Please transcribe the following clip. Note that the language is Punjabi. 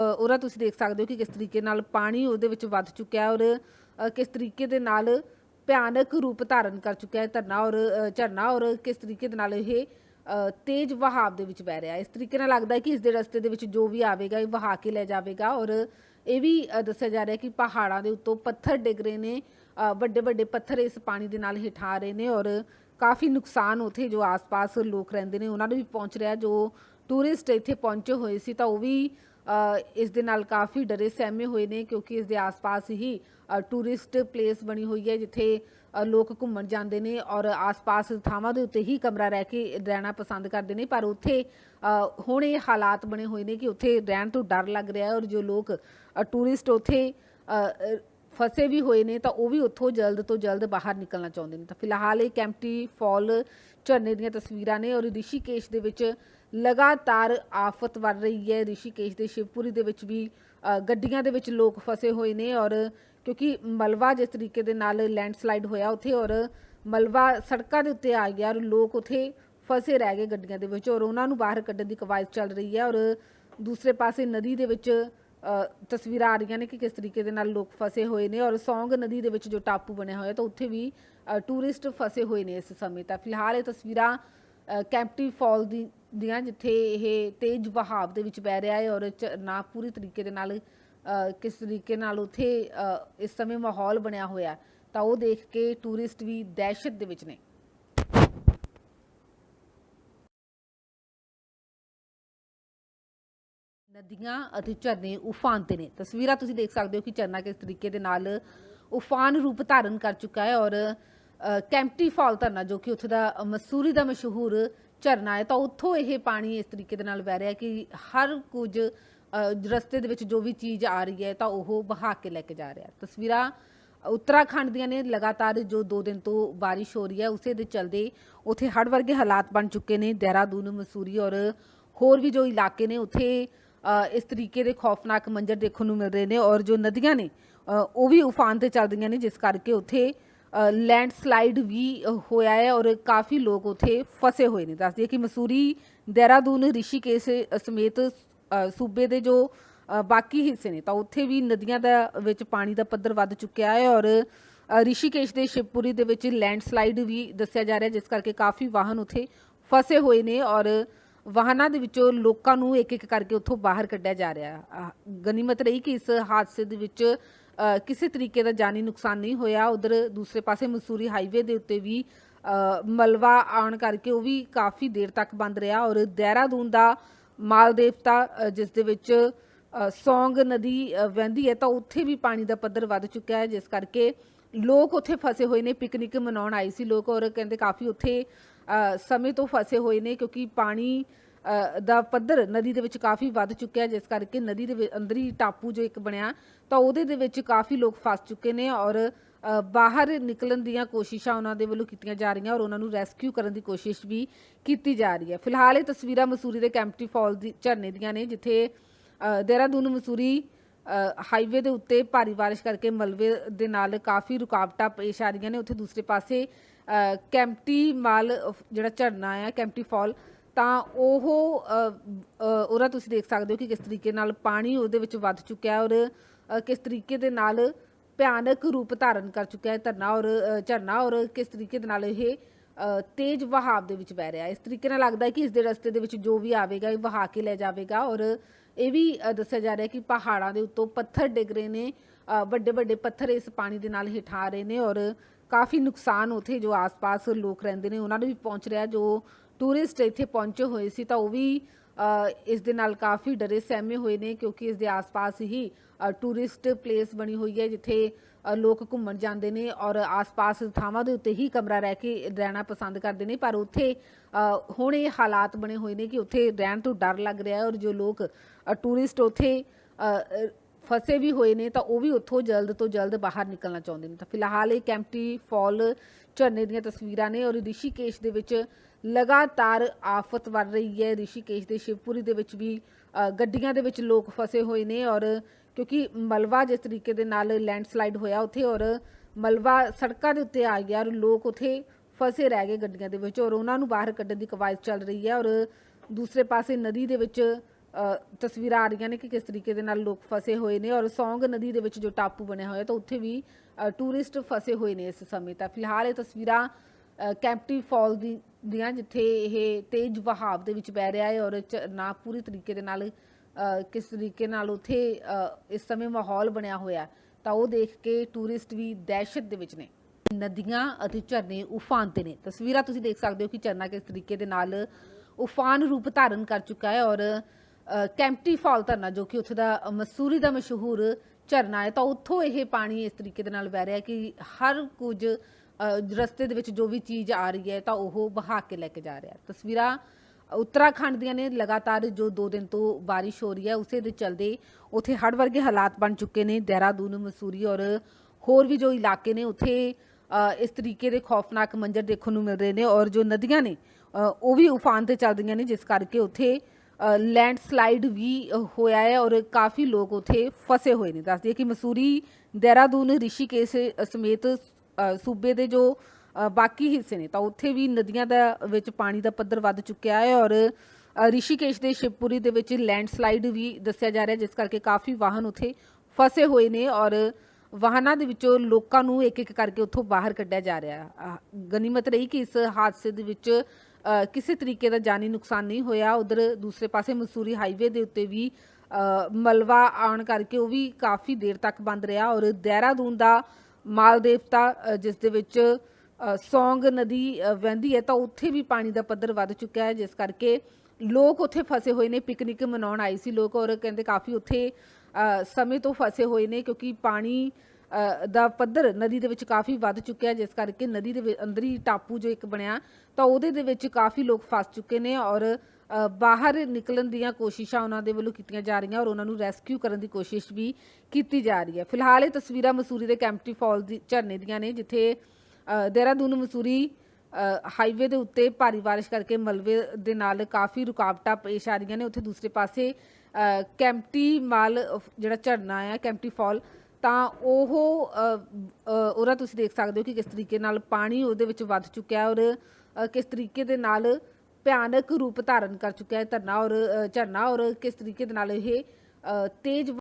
ਉਹਦਾ ਤੁਸੀਂ ਦੇਖ ਸਕਦੇ ਹੋ ਕਿ ਕਿਸ ਤਰੀਕੇ ਨਾਲ ਪਾਣੀ ਉਹਦੇ ਵਿੱਚ ਵੱਧ ਚੁੱਕਿਆ ਹੈ ਔਰ ਕਿਸ ਤਰੀਕੇ ਦੇ ਨਾਲ ਭਿਆਨਕ ਰੂਪ ਧਾਰਨ ਕਰ ਚੁੱਕਿਆ ਹੈ ਧਰਨਾ ਔਰ ਝਰਨਾ ਔਰ ਕਿਸ ਤਰੀਕੇ ਦੇ ਨਾਲ ਇਹ ਤੇਜ਼ ਵਹਾਅ ਦੇ ਵਿੱਚ ਵਹਿ ਰਿਹਾ ਹੈ। ਇਸ ਤਰੀਕੇ ਨਾਲ ਲੱਗਦਾ ਹੈ ਕਿ ਇਸ ਦੇ ਰਸਤੇ ਦੇ ਵਿੱਚ ਜੋ ਵੀ ਆਵੇਗਾ ਇਹ ਵਹਾ ਕੇ ਲੈ ਜਾਵੇਗਾ ਔਰ ਇਹ ਵੀ ਦੱਸਿਆ ਜਾ ਰਿਹਾ ਕਿ ਪਹਾੜਾਂ ਦੇ ਉੱਤੋਂ ਪੱਥਰ ਡਿੱਗ ਰਹੇ ਨੇ ਵੱਡੇ ਵੱਡੇ ਪੱਥਰ ਇਸ ਪਾਣੀ ਦੇ ਨਾਲ ਹੇਠਾਂ ਆ ਰਹੇ ਨੇ ਔਰ ਕਾਫੀ ਨੁਕਸਾਨ ਉਥੇ ਜੋ ਆਸ-ਪਾਸ ਲੋਕ ਰਹਿੰਦੇ ਨੇ ਉਹਨਾਂ ਨੂੰ ਵੀ ਪਹੁੰਚ ਰਿਹਾ ਜੋ ਟੂਰਿਸਟ ਇੱਥੇ ਪਹੁੰਚੇ ਹੋਏ ਸੀ ਤਾਂ ਉਹ ਵੀ ਇਸ ਦੇ ਨਾਲ ਕਾਫੀ ਡਰੇ ਸਹਿਮੇ ਹੋਏ ਨੇ ਕਿਉਂਕਿ ਇਸ ਦੇ ਆਸ-ਪਾਸ ਹੀ ਟੂਰਿਸਟ ਪਲੇਸ ਬਣੀ ਹੋਈ ਹੈ ਜਿੱਥੇ ਲੋਕ ਘੁੰਮਣ ਜਾਂਦੇ ਨੇ ਔਰ ਆਸ-ਪਾਸ ਥਾਵਾਂ ਦੇ ਉੱਤੇ ਹੀ ਕਮਰਾ ਰਹਿ ਕੇ ਰਹਿਣਾ ਪਸੰਦ ਕਰਦੇ ਨੇ, ਪਰ ਉੱਥੇ ਹੁਣ ਇਹ ਹਾਲਾਤ ਬਣੇ ਹੋਏ ਨੇ ਕਿ ਉੱਥੇ ਰਹਿਣ ਤੋਂ ਡਰ ਲੱਗ ਰਿਹਾ ਹੈ ਔਰ ਜੋ ਲੋਕ ਟੂਰਿਸਟ ਉੱਥੇ ਫਸੇ ਵੀ ਹੋਏ ਨੇ ਤਾਂ ਉਹ ਵੀ ਉੱਥੋਂ ਜਲਦ ਤੋਂ ਜਲਦ ਬਾਹਰ ਨਿਕਲਣਾ ਚਾਹੁੰਦੇ ਨੇ। ਤਾਂ ਫਿਲਹਾਲ ਇਹ ਕੈਂਪਟੀ ਫਾਲ ਝਰਨੇ ਦੀਆਂ ਤਸਵੀਰਾਂ ਨੇ ਔਰ ਰਿਸ਼ੀਕੇਸ਼ ਦੇ ਵਿੱਚ ਲਗਾਤਾਰ ਆਫਤ ਵੱਧ ਰਹੀ ਹੈ। ਰਿਸ਼ੀਕੇਸ਼ ਦੇ ਸ਼ਿਵਪੁਰੀ ਦੇ ਵਿੱਚ ਵੀ ਗੱਡੀਆਂ ਦੇ ਵਿੱਚ ਲੋਕ ਫਸੇ ਹੋਏ ਨੇ ਔਰ ਕਿਉਂਕਿ ਮਲਵਾ ਜਿਸ ਤਰੀਕੇ ਦੇ ਨਾਲ ਲੈਂਡਸਲਾਈਡ ਹੋਇਆ ਉੱਥੇ ਔਰ ਮਲਵਾ ਸੜਕਾਂ ਦੇ ਉੱਤੇ ਆ ਗਿਆ ਔਰ ਲੋਕ ਉੱਥੇ ਫਸੇ ਰਹਿ ਗਏ ਗੱਡੀਆਂ ਦੇ ਵਿੱਚ ਔਰ ਉਹਨਾਂ ਨੂੰ ਬਾਹਰ ਕੱਢਣ ਦੀ ਕਵਾਇਦ ਚੱਲ ਰਹੀ ਹੈ ਔਰ ਦੂਸਰੇ ਪਾਸੇ ਨਦੀ ਦੇ ਵਿੱਚ ਤਸਵੀਰਾਂ ਆ ਰਹੀਆਂ ਨੇ ਕਿ ਕਿਸ ਤਰੀਕੇ ਦੇ ਨਾਲ ਲੋਕ ਫਸੇ ਹੋਏ ਨੇ ਔਰ ਸੌਂਗ ਨਦੀ ਦੇ ਵਿੱਚ ਜੋ ਟਾਪੂ ਬਣਿਆ ਹੋਇਆ ਤਾਂ ਉੱਥੇ ਵੀ ਟੂਰਿਸਟ ਫਸੇ ਹੋਏ ਨੇ ਇਸ ਸਮੇਂ ਤਾਂ। ਫਿਲਹਾਲ ਇਹ ਤਸਵੀਰਾਂ ਕੈਂਪਟੀ ਫਾਲ ਦੀ, ਦੀਆਂ, ਜਿੱਥੇ ਇਹ ਤੇਜ਼ ਵਹਾਅ ਦੇ ਵਿੱਚ ਵਹਿ ਰਿਹਾ ਹੈ ਔਰ ਝਰਨਾ ਪੂਰੀ ਤਰੀਕੇ ਦੇ ਨਾਲ ਕਿਸ ਤਰੀਕੇ ਨਾਲ ਉੱਥੇ ਇਸ ਸਮੇਂ ਮਾਹੌਲ ਬਣਿਆ ਹੋਇਆ ਤਾਂ ਉਹ ਦੇਖ ਕੇ ਟੂਰਿਸਟ ਵੀ ਦਹਿਸ਼ਤ ਦੇ ਵਿੱਚ ਨੇ। ਨਦੀਆਂ ਅਤੇ ਝਰਨੇ ਉਫਾਨ ਤੇ ਨੇ। ਤਸਵੀਰਾਂ ਤੁਸੀਂ ਦੇਖ ਸਕਦੇ ਹੋ ਕਿ ਝਰਨਾ ਕਿਸ ਤਰੀਕੇ ਦੇ ਨਾਲ ਉਫਾਨ ਰੂਪ ਧਾਰਨ ਕਰ ਚੁੱਕਾ ਹੈ ਔਰ ਕੈਂਪਟੀ ਫਾਲ ਧਰਨਾ ਜੋ ਕਿ ਉੱਥੇ ਦਾ ਮਸੂਰੀ ਦਾ ਮਸ਼ਹੂਰ ਝਰਨਾ ਹੈ, ਤਾਂ ਉੱਥੋਂ ਇਹ ਪਾਣੀ ਇਸ ਤਰੀਕੇ ਦੇ ਨਾਲ ਵਹਿ ਰਿਹਾ ਕਿ ਹਰ ਕੁਝ ਰਸਤੇ ਦੇ ਵਿੱਚ ਜੋ ਵੀ ਚੀਜ਼ ਆ ਰਹੀ ਹੈ ਤਾਂ ਉਹ ਬਹਾ ਕੇ ਲੈ ਕੇ ਜਾ ਰਿਹਾ ਤਸਵੀਰਾਂ ਉੱਤਰਾਖੰਡ ਦੀਆਂ ਨੇ, ਲਗਾਤਾਰ ਜੋ 2 ਦਿਨ ਤੋਂ ਬਾਰਿਸ਼ ਹੋ ਰਹੀ ਹੈ, ਉਸੇ ਦੇ ਚਲਦੇ ਉੱਥੇ ਹੜ੍ਹ ਵਰਗੇ ਹਾਲਾਤ ਬਣ ਚੁੱਕੇ ਨੇ, ਦੇਹਰਾਦੂਨ, ਮਸੂਰੀ ਔਰ ਹੋਰ ਵੀ ਜੋ ਇਲਾਕੇ ਨੇ, ਉੱਥੇ ਇਸ ਤਰੀਕੇ ਦੇ ਖੌਫਨਾਕ ਮੰਜ਼ਰ ਦੇਖਣ ਨੂੰ ਮਿਲ ਰਹੇ ਨੇ ਔਰ ਜੋ ਨਦੀਆਂ ਨੇ ਉਹ ਵੀ ਉਫਾਨ ਤੇ ਚੱਲਦੀਆਂ ਨੇ, ਜਿਸ ਕਰਕੇ ਉੱਥੇ ਲੈਂਡਸਲਾਈਡ ਵੀ ਹੋਇਆ ਹੈ ਔਰ ਕਾਫੀ ਲੋਕ ਉੱਥੇ ਫਸੇ ਹੋਏ ਨੇ। ਦੱਸਦੀ ਹੈ ਕਿ ਮਸੂਰੀ, ਦੇਹਰਾਦੂਨ, ਰਿਸ਼ੀਕੇਸ਼ ਸਮੇਤ ਸੂਬੇ ਦੇ ਜੋ ਬਾਕੀ ਹਿੱਸੇ ਨੇ, ਤਾਂ ਉੱਥੇ ਵੀ ਨਦੀਆਂ ਦਾ, ਵਿੱਚ ਪਾਣੀ ਦਾ ਪੱਧਰ ਵੱਧ ਚੁੱਕਿਆ ਹੈ ਔਰ ਰਿਸ਼ੀਕੇਸ਼ ਦੇ ਸ਼ਿਵਪੁਰੀ ਦੇ ਵਿੱਚ ਲੈਂਡਸਲਾਈਡ ਵੀ ਦੱਸਿਆ ਜਾ ਰਿਹਾ ਜਿਸ ਕਰਕੇ ਕਾਫੀ ਵਾਹਨ ਉੱਥੇ ਫਸੇ ਹੋਏ ਨੇ ਔਰ ਵਾਹਨਾਂ ਦੇ ਵਿੱਚੋਂ ਲੋਕਾਂ ਨੂੰ ਇੱਕ ਇੱਕ ਕਰਕੇ ਉੱਥੋਂ ਬਾਹਰ ਕੱਢਿਆ ਜਾ ਰਿਹਾ। ਗਨੀਮਤ ਰਹੀ ਕਿ ਇਸ ਹਾਦਸੇ ਦੇ ਵਿੱਚ ਕਿਸੇ ਤਰੀਕੇ ਦਾ ਜਾਨੀ ਨੁਕਸਾਨ ਨਹੀਂ ਹੋਇਆ। ਉਧਰ ਦੂਸਰੇ ਪਾਸੇ ਮਸੂਰੀ ਹਾਈਵੇ ਦੇ ਉੱਤੇ ਵੀ ਮਲਵਾ ਆਉਣ ਕਰਕੇ ਉਹ ਵੀ ਕਾਫੀ ਦੇਰ ਤੱਕ ਬੰਦ ਰਿਹਾ ਔਰ ਦੇਹਰਾਦੂਨ ਦਾ ਮਾਲ ਦੇਵਤਾ ਜਿਸ ਦੇ ਵਿੱਚ ਸੌਂਗ ਨਦੀ ਵਹਿੰਦੀ ਹੈ ਤਾਂ ਉੱਥੇ ਵੀ ਪਾਣੀ ਦਾ ਪੱਧਰ ਵੱਧ ਚੁੱਕਿਆ ਹੈ, ਜਿਸ ਕਰਕੇ ਲੋਕ ਉੱਥੇ ਫਸੇ ਹੋਏ ਨੇ, ਪਿਕਨਿਕ ਮਨਾਉਣ ਆਏ ਸੀ ਲੋਕ ਔਰ ਕਹਿੰਦੇ ਕਾਫੀ ਉੱਥੇ ਸਮੇਂ ਤੋਂ ਫਸੇ ਹੋਏ ਨੇ ਕਿਉਂਕਿ ਪਾਣੀ ਦਾ ਪੱਧਰ ਨਦੀ ਦੇ ਵਿੱਚ ਕਾਫੀ ਵੱਧ ਚੁੱਕਿਆ ਜਿਸ ਕਰਕੇ ਨਦੀ ਦੇ ਅੰਦਰ ਹੀ ਟਾਪੂ ਜੋ ਇੱਕ ਬਣਿਆ, ਤਾਂ ਉਹਦੇ ਦੇ ਵਿੱਚ ਕਾਫੀ ਲੋਕ ਫਸ ਚੁੱਕੇ ਨੇ ਔਰ ਬਾਹਰ ਨਿਕਲਣ ਦੀਆਂ ਕੋਸ਼ਿਸ਼ਾਂ ਉਹਨਾਂ ਦੇ ਵੱਲੋਂ ਕੀਤੀਆਂ ਜਾ ਰਹੀਆਂ ਔਰ ਉਹਨਾਂ ਨੂੰ ਰੈਸਕਿਊ ਕਰਨ ਦੀ ਕੋਸ਼ਿਸ਼ ਵੀ ਕੀਤੀ ਜਾ ਰਹੀ ਹੈ। ਫਿਲਹਾਲ ਇਹ ਤਸਵੀਰਾਂ ਮਸੂਰੀ ਦੇ ਕੈਂਪਟੀ ਫਾਲ ਦੀ ਝਰਨੇ ਦੀਆਂ ਨੇ, ਜਿੱਥੇ ਦੇਹਰਾਦੂਨ, ਮਸੂਰੀ ਹਾਈਵੇ ਦੇ ਉੱਤੇ ਭਾਰੀ ਬਾਰਿਸ਼ ਕਰਕੇ ਮਲਬੇ ਦੇ ਨਾਲ ਕਾਫੀ ਰੁਕਾਵਟਾਂ ਪੇਸ਼ ਆ ਰਹੀਆਂ ਨੇ। ਉੱਥੇ ਦੂਸਰੇ ਪਾਸੇ ਕੈਂਪਟੀ ਮਾਲ, ਜਿਹੜਾ ਝਰਨਾ ਆ, ਕੈਂਪਟੀ ਫਾਲ, ਤਾਂ ਉਹ ਉਹਦਾ ਤੁਸੀਂ ਦੇਖ ਸਕਦੇ ਹੋ ਕਿ ਕਿਸ ਤਰੀਕੇ ਨਾਲ ਪਾਣੀ ਉਹਦੇ ਵਿੱਚ ਵੱਧ ਚੁੱਕਿਆ ਹੈ ਔਰ ਕਿਸ ਤਰੀਕੇ ਦੇ ਨਾਲ ਭਿਆਨਕ ਰੂਪ ਧਾਰਨ ਕਰ ਚੁੱਕਿਆ ਹੈ ਧਰਨਾ ਔਰ ਝਰਨਾ ਔਰ ਕਿਸ ਤਰੀਕੇ ਦੇ ਨਾਲ ਇਹ ਤੇਜ਼ ਵਹਾਅ ਦੇ ਵਿੱਚ ਵਹਿ ਰਿਹਾ। ਹੈ ਇਸ ਤਰੀਕੇ ਨਾਲ ਲੱਗਦਾ ਹੈ ਕਿ ਇਸ ਦੇ ਰਸਤੇ ਦੇ ਵਿੱਚ ਜੋ ਵੀ ਆਵੇਗਾ ਇਹ ਵਹਾ ਕੇ ਲੈ ਜਾਵੇਗਾ ਔਰ ਇਹ ਵੀ ਦੱਸਿਆ ਜਾ ਰਿਹਾ ਕਿ ਪਹਾੜਾਂ ਦੇ ਉੱਤੋਂ ਪੱਥਰ ਡਿੱਗ ਰਹੇ ਨੇ। ਵੱਡੇ ਵੱਡੇ ਪੱਥਰ ਇਸ ਪਾਣੀ ਦੇ ਨਾਲ ਹੇਠਾਂ ਆ ਰਹੇ ਨੇ ਔਰ ਕਾਫੀ ਨੁਕਸਾਨ ਉਥੇ ਜੋ ਆਸ-ਪਾਸ ਲੋਕ ਰਹਿੰਦੇ ਨੇ, ਉਹਨਾਂ ਨੂੰ ਵੀ ਪਹੁੰਚ ਰਿਹਾ। ਜੋ ਟੂਰਿਸਟ ਇੱਥੇ ਪਹੁੰਚੇ ਹੋਏ ਸੀ ਤਾਂ ਉਹ ਵੀ ਇਸ ਦੇ ਨਾਲ ਕਾਫੀ ਡਰੇ ਸਹਿਮੇ ਹੋਏ ਨੇ ਕਿਉਂਕਿ ਇਸ ਦੇ ਆਸ-ਪਾਸ ਹੀ ਟੂਰਿਸਟ ਪਲੇਸ ਬਣੀ ਹੋਈ ਹੈ, ਜਿੱਥੇ ਲੋਕ ਘੁੰਮਣ ਜਾਂਦੇ ਨੇ ਔਰ ਆਸ-ਪਾਸ ਥਾਵਾਂ ਦੇ ਉੱਤੇ ਹੀ ਕਮਰਾ ਰਹਿ ਕੇ ਰਹਿਣਾ ਪਸੰਦ ਕਰਦੇ ਨੇ, ਪਰ ਉੱਥੇ ਹੁਣ ਇਹ ਹਾਲਾਤ ਬਣੇ ਹੋਏ ਨੇ ਕਿ ਉੱਥੇ ਰਹਿਣ ਤੋਂ ਡਰ ਲੱਗ ਰਿਹਾ ਹੈ ਔਰ ਜੋ ਲੋਕ ਟੂਰਿਸਟ ਉੱਥੇ ਫਸੇ ਵੀ ਹੋਏ ਨੇ ਤਾਂ ਉਹ ਵੀ ਉੱਥੋਂ ਜਲਦ ਤੋਂ ਜਲਦ ਬਾਹਰ ਨਿਕਲਣਾ ਚਾਹੁੰਦੇ ਨੇ। ਤਾਂ ਫਿਲਹਾਲ ਇਹ ਕੈਂਪਟੀ ਫਾਲ ਝਰਨੇ ਦੀਆਂ ਤਸਵੀਰਾਂ ਨੇ ਔਰ ਰਿਸ਼ੀਕੇਸ਼ ਦੇ ਵਿੱਚ ਲਗਾਤਾਰ ਆਫਤ ਵੱਧ ਰਹੀ ਹੈ। ਰਿਸ਼ੀਕੇਸ਼ ਦੇ ਸ਼ਿਵਪੁਰੀ ਦੇ ਵਿੱਚ ਵੀ ਗੱਡੀਆਂ ਦੇ ਵਿੱਚ ਲੋਕ ਫਸੇ ਹੋਏ ਨੇ ਔਰ ਕਿਉਂਕਿ ਮਲਵਾ ਜਿਸ ਤਰੀਕੇ ਦੇ ਨਾਲ ਲੈਂਡਸਲਾਈਡ ਹੋਇਆ ਉੱਥੇ ਔਰ ਮਲਵਾ ਸੜਕਾਂ ਦੇ ਉੱਤੇ ਆ ਗਿਆ ਔਰ ਲੋਕ ਉੱਥੇ ਫਸੇ ਰਹਿ ਗਏ ਗੱਡੀਆਂ ਦੇ ਵਿੱਚ ਔਰ ਉਹਨਾਂ ਨੂੰ ਬਾਹਰ ਕੱਢਣ ਦੀ ਕਵਾਇਦ ਚੱਲ ਰਹੀ ਹੈ ਔਰ ਦੂਸਰੇ ਪਾਸੇ ਨਦੀ ਦੇ ਵਿੱਚ ਤਸਵੀਰਾਂ ਆ ਰਹੀਆਂ ਨੇ ਕਿ ਕਿਸ ਤਰੀਕੇ ਦੇ ਨਾਲ ਲੋਕ ਫਸੇ ਹੋਏ ਨੇ ਔਰ ਸੌਂਗ ਨਦੀ ਦੇ ਵਿੱਚ ਜੋ ਟਾਪੂ ਬਣਿਆ ਹੋਇਆ ਤਾਂ ਉੱਥੇ ਵੀ ਟੂਰਿਸਟ ਫਸੇ ਹੋਏ ਨੇ ਇਸ ਸਮੇਂ ਤਾਂ ਫਿਲਹਾਲ ਇਹ ਤਸਵੀਰਾਂ ਕੈਂਪਟੀ ਫਾਲ ਦੀ ਦੀਆਂ ਜਿੱਥੇ ਇਹ ਤੇਜ਼ ਵਹਾਵ ਦੇ ਵਿੱਚ ਬਹਿ ਰਿਹਾ ਹੈ ਔਰ ਝਰਨਾ ਪੂਰੀ ਤਰੀਕੇ ਦੇ ਨਾਲ ਕਿਸ ਤਰੀਕੇ ਨਾਲ ਉੱਥੇ ਇਸ ਸਮੇਂ ਮਾਹੌਲ ਬਣਿਆ ਹੋਇਆ ਤਾਂ ਉਹ ਦੇਖ ਕੇ ਟੂਰਿਸਟ ਵੀ ਦਹਿਸ਼ਤ ਦੇ ਵਿੱਚ ਨੇ। ਨਦੀਆਂ ਅਤੇ ਝਰਨੇ ਉਫਾਨ ਤੇ ਨੇ। ਤਸਵੀਰਾਂ ਤੁਸੀਂ ਦੇਖ ਸਕਦੇ ਹੋ ਕਿ ਝਰਨਾ ਕਿਸ ਤਰੀਕੇ ਦੇ ਨਾਲ ਉਫਾਨ ਰੂਪ ਧਾਰਨ ਕਰ ਚੁੱਕਾ ਹੈ ਔਰ ਕੈਂਪਟੀ ਫਾਲ ਧਰਨਾ ਜੋ ਕਿ ਉੱਥੇ ਦਾ ਮਸੂਰੀ ਦਾ ਮਸ਼ਹੂਰ ਝਰਨਾ ਹੈ, ਤਾਂ ਉੱਥੋਂ ਇਹ ਪਾਣੀ ਇਸ ਤਰੀਕੇ ਦੇ ਨਾਲ ਵਹਿ ਰਿਹਾ ਕਿ ਹਰ ਕੁਝ ਰਸਤੇ ਦੇ ਵਿੱਚ ਜੋ ਵੀ ਚੀਜ਼ ਆ ਰਹੀ ਹੈ ਤਾਂ ਉਹ ਬਹਾ ਕੇ ਲੈ ਕੇ ਜਾ ਰਿਹਾ। ਤਸਵੀਰਾਂ ਉੱਤਰਾਖੰਡ ਦੀਆਂ ਨੇ, ਲਗਾਤਾਰ ਜੋ 2 ਦਿਨ ਤੋਂ ਬਾਰਿਸ਼ ਹੋ ਰਹੀ ਹੈ, ਉਸੇ ਦੇ ਚਲਦੇ ਉੱਥੇ ਹੜ੍ਹ ਵਰਗੇ ਹਾਲਾਤ ਬਣ ਚੁੱਕੇ ਨੇ, ਦੇਹਰਾਦੂਨ, ਮਸੂਰੀ ਔਰ ਹੋਰ ਵੀ ਜੋ ਇਲਾਕੇ ਨੇ, ਉੱਥੇ ਇਸ ਤਰੀਕੇ ਦੇ ਖੌਫਨਾਕ ਮੰਜ਼ਰ ਦੇਖਣ ਨੂੰ ਮਿਲ ਰਹੇ ਨੇ ਔਰ ਜੋ ਨਦੀਆਂ ਨੇ ਉਹ ਵੀ ਉਫਾਨ ਤੇ ਚੱਲਦੀਆਂ ਨੇ, ਜਿਸ ਕਰਕੇ ਉੱਥੇ ਲੈਂਡਸਲਾਈਡ ਵੀ ਹੋਇਆ ਹੈ ਔਰ ਕਾਫੀ ਲੋਕ ਉੱਥੇ ਫਸੇ ਹੋਏ ਨੇ। ਦੱਸਦੀ ਹੈ ਕਿ ਮਸੂਰੀ, ਦੇਹਰਾਦੂਨ, ਰਿਸ਼ੀਕੇਸ਼ ਸਮੇਤ ਸੂਬੇ ਦੇ ਜੋ ਬਾਕੀ ਹਿੱਸੇ ਨੇ, ਤਾਂ ਉੱਥੇ ਵੀ ਨਦੀਆਂ ਦਾ, ਵਿੱਚ ਪਾਣੀ ਦਾ ਪੱਧਰ ਵੱਧ ਚੁੱਕਿਆ ਹੈ ਔਰ ਰਿਸ਼ੀਕੇਸ਼ ਦੇ ਸ਼ਿਵਪੁਰੀ ਦੇ ਵਿੱਚ ਲੈਂਡਸਲਾਈਡ ਵੀ ਦੱਸਿਆ ਜਾ ਰਿਹਾ, ਜਿਸ ਕਰਕੇ ਕਾਫੀ ਵਾਹਨ ਉੱਥੇ ਫਸੇ ਹੋਏ ਨੇ ਔਰ ਵਾਹਨਾਂ ਦੇ ਵਿੱਚੋਂ ਲੋਕਾਂ ਨੂੰ ਇੱਕ ਇੱਕ ਕਰਕੇ ਉੱਥੋਂ ਬਾਹਰ ਕੱਢਿਆ ਜਾ ਰਿਹਾ ਗਨੀਮਤ ਰਹੀ ਕਿ ਇਸ ਹਾਦਸੇ ਦੇ ਵਿੱਚ ਕਿਸੇ ਤਰੀਕੇ ਦਾ ਜਾਨੀ ਨੁਕਸਾਨ ਨਹੀਂ ਹੋਇਆ। ਉਧਰ ਦੂਸਰੇ ਪਾਸੇ ਮਸੂਰੀ ਹਾਈਵੇ ਦੇ ਉੱਤੇ ਵੀ ਮਲਵਾ ਆਉਣ ਕਰਕੇ ਉਹ ਵੀ ਕਾਫੀ ਦੇਰ ਤੱਕ ਬੰਦ ਰਿਹਾ ਔਰ ਦੇਹਰਾਦੂਨ ਦਾ ਮਾਲ ਦੇਵਤਾ ਜਿਸ ਦੇ ਵਿੱਚ ਸੌਂਗ ਨਦੀ ਵਹਿੰਦੀ ਹੈ, ਤਾਂ ਉੱਥੇ ਵੀ ਪਾਣੀ ਦਾ ਪੱਧਰ ਵੱਧ ਚੁੱਕਿਆ ਹੈ, ਜਿਸ ਕਰਕੇ ਲੋਕ ਉੱਥੇ ਫਸੇ ਹੋਏ ਨੇ, ਪਿਕਨਿਕ ਮਨਾਉਣ ਆਏ ਸੀ ਲੋਕ, ਔਰ ਕਹਿੰਦੇ ਕਾਫੀ ਉੱਥੇ ਸਮੇਂ ਤੋਂ ਫਸੇ ਹੋਏ ਨੇ, ਕਿਉਂਕਿ ਪਾਣੀ ਦਾ ਪੱਧਰ ਨਦੀ ਦੇ ਵਿੱਚ ਕਾਫੀ ਵੱਧ ਚੁੱਕਿਆ ਜਿਸ ਕਰਕੇ ਨਦੀ ਦੇ ਅੰਦਰ ਹੀ ਟਾਪੂ ਜੋ ਇੱਕ ਬਣਿਆ, ਤਾਂ ਉਹਦੇ ਦੇ ਵਿੱਚ ਕਾਫੀ ਲੋਕ ਫਸ ਚੁੱਕੇ ਨੇ, ਔਰ ਬਾਹਰ ਨਿਕਲਣ ਦੀਆਂ ਕੋਸ਼ਿਸ਼ਾਂ ਉਹਨਾਂ ਦੇ ਵੱਲੋਂ ਕੀਤੀਆਂ ਜਾ ਰਹੀਆਂ ਔਰ ਉਹਨਾਂ ਨੂੰ ਰੈਸਕਿਊ ਕਰਨ ਦੀ ਕੋਸ਼ਿਸ਼ ਵੀ ਕੀਤੀ ਜਾ ਰਹੀ ਹੈ। ਫਿਲਹਾਲ ਇਹ ਤਸਵੀਰਾਂ ਮਸੂਰੀ ਦੇ ਕੈਂਪਟੀ ਫਾਲ ਦੀ ਝਰਨੇ ਦੀਆਂ ਨੇ ਜਿੱਥੇ ਦੇਹਰਾਦੂਨ ਮਸੂਰੀ ਹਾਈਵੇ ਦੇ ਉੱਤੇ ਭਾਰੀ ਬਾਰਿਸ਼ ਕਰਕੇ ਮਲਬੇ ਦੇ ਨਾਲ ਕਾਫੀ ਰੁਕਾਵਟਾਂ ਪੇਸ਼ ਆ ਰਹੀਆਂ ਨੇ। ਉੱਥੇ ਦੂਸਰੇ ਪਾਸੇ ਕੈਂਪਟੀ ਮਾਲ ਜਿਹੜਾ ਝਰਨਾ ਆ ਕੈਂਪਟੀ ਫਾਲ ਤਾਂ ਉਹ ਅ, ਉਹਦਾ ਤੁਸੀਂ ਦੇਖ ਸਕਦੇ ਹੋ ਕਿ ਕਿਸ ਤਰੀਕੇ ਨਾਲ ਪਾਣੀ ਉਹਦੇ ਵਿੱਚ ਵੱਧ ਚੁੱਕਿਆ ਔਰ ਕਿਸ ਤਰੀਕੇ ਦੇ ਨਾਲ ਭਿਆਨਕ ਰੂਪ ਧਾਰਨ ਕਰ ਚੁੱਕਿਆ ਹੈ ਧਰਨਾ ਔਰ ਝਰਨਾ ਔਰ ਕਿਸ ਤਰੀਕੇ ਦੇ ਨਾਲ ਇਹ ਅ, ਤੇਜ਼